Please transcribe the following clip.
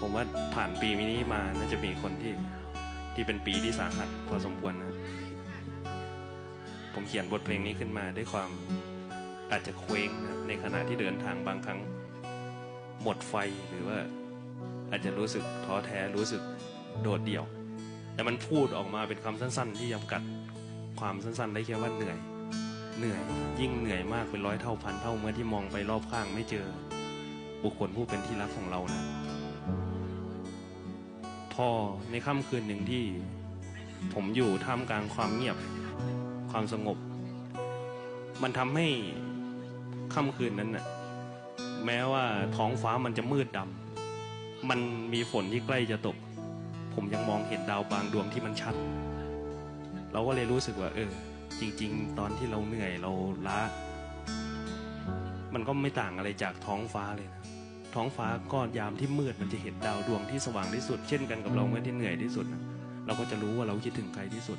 ผมว่าผ่านปีนี้มาน่าจะมีคนที่ที่เป็นปีที่สาหัสพอสมควรนะผมเขียนบทเพลงนี้ขึ้นมาด้วยความอาจจะเคว้งนะในขณะที่เดินทางบางครั้ง หมดไฟหรือว่าอาจจะรู้สึกท้อแท้รู้สึกโดดเดี่ยว แต่มันพูดออกมาเป็นคำสั้น ๆ ที่จำกัดความสั้น ๆ ได้แค่ว่าเหนื่อย เหนื่อยยิ่งเหนื่อยมากเป็นร้อยเท่าพันเท่าเมื่อที่มองไปรอบข้างไม่เจอ บุคคลผู้เป็นที่รักของเรานะ พอในค่ำคืนหนึ่งที่ผมอยู่ท่ามกลางความเงียบความสงบ มันทำให้ค่ำคืนนั้นน่ะแม้ว่าท้องฟ้ามันจะมืดดำมันมีฝนที่ใกล้จะตก ผมยังมองเห็นดาวบางดวงที่มันชัด เราก็เลยรู้สึกว่า เออ จริง ๆ ตอนที่เราเหนื่อยเราล้ามันก็ไม่ต่างอะไรจากท้องฟ้าเลยนะ ท้องฟ้าก็ยามที่มืดมันจะเห็นดาวดวงที่สว่างที่สุด เช่นกันกับเราเมื่อที่เหนื่อยที่สุด เราก็จะรู้ว่าเราคิดถึงใครที่สุด